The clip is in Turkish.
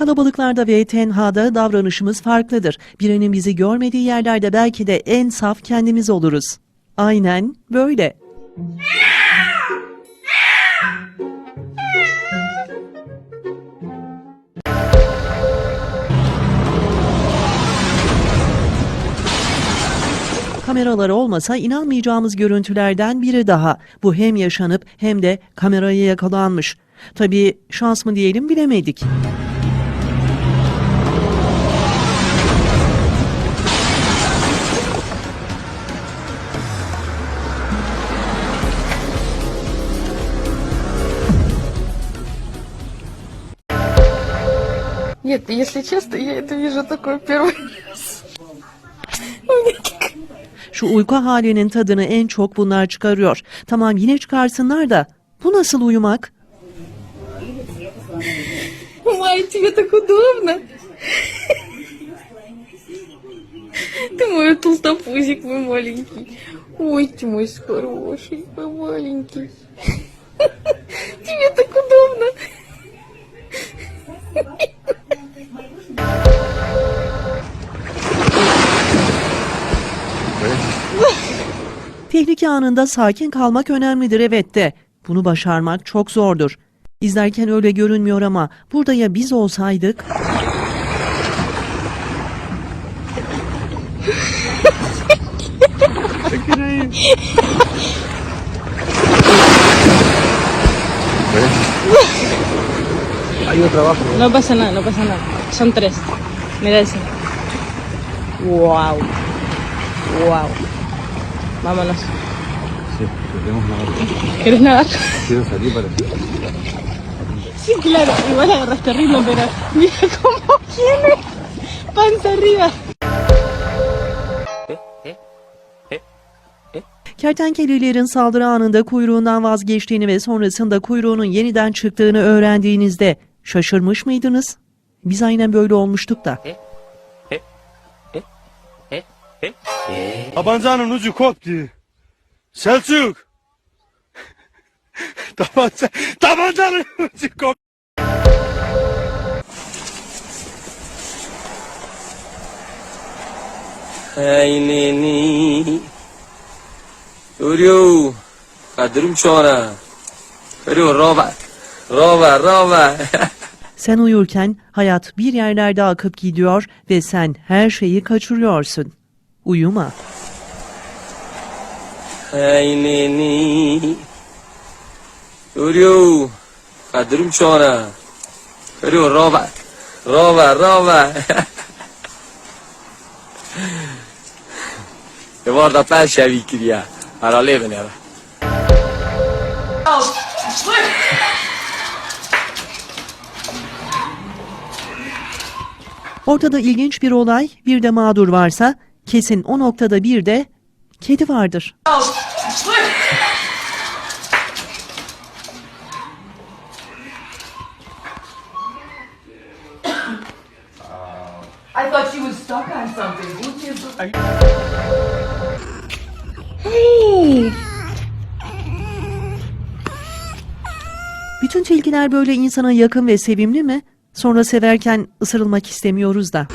Kalabalıklarda ve tenhada davranışımız farklıdır. Birinin bizi görmediği yerlerde belki de en saf kendimiz oluruz. Aynen böyle. Kameralar olmasa inanmayacağımız görüntülerden biri daha. Bu hem yaşanıp hem de kameraya yakalanmış. Tabii şans mı diyelim bilemedik. Нет, если честно, я это вижу такой первый раз. Şu uyku halinin tadını en çok bunlar çıkarıyor. Tamam yine çıkarsınlar da bu nasıl uyumak? Май, тебе так удобно. Ты мой толстопузик, мой маленький. Ой, ты мой хороший, мой маленький. Tehlike anında sakin kalmak önemlidir evet de bunu başarmak çok zordur. İzlerken öyle görünmüyor ama burada ya biz olsaydık? No pasa nada, no pasa nada. Son tres. Mira ese. Wow. Wow. Vámonos. Sí, queremos nadar. ¿Quieres nadar? Quiero salir para Sí, claro. Igual agarraste ritmo, pero mira cómo viene. Panza arriba. Kertenkelelerin saldırı anında kuyruğundan vazgeçtiğini ve sonrasında kuyruğunun yeniden çıktığını öğrendiğinizde şaşırmış mıydınız? Biz aynen böyle olmuştuk da. Tabancanın ucu koptu. Selçuk. Tabanca, tabancanın ucu koptu. Ay neni. Örio. Kadırım çora. Örio roba. Roba roba. Sen uyurken hayat bir yerlerde akıp gidiyor ve sen her şeyi kaçırıyorsun. Uyuma. Ayneni. Görüyor. Kadırım çora. Görüyor roba. Roba roba. E guarda pesce vicchia. Era levenera. Oh. Ortada ilginç bir olay, bir de mağdur varsa kesin o noktada bir de kedi vardır. I thought she was stuck on something. Who gives a- Bütün tilkiler böyle insana yakın ve sevimli mi? Sonra severken ısırılmak istemiyoruz da.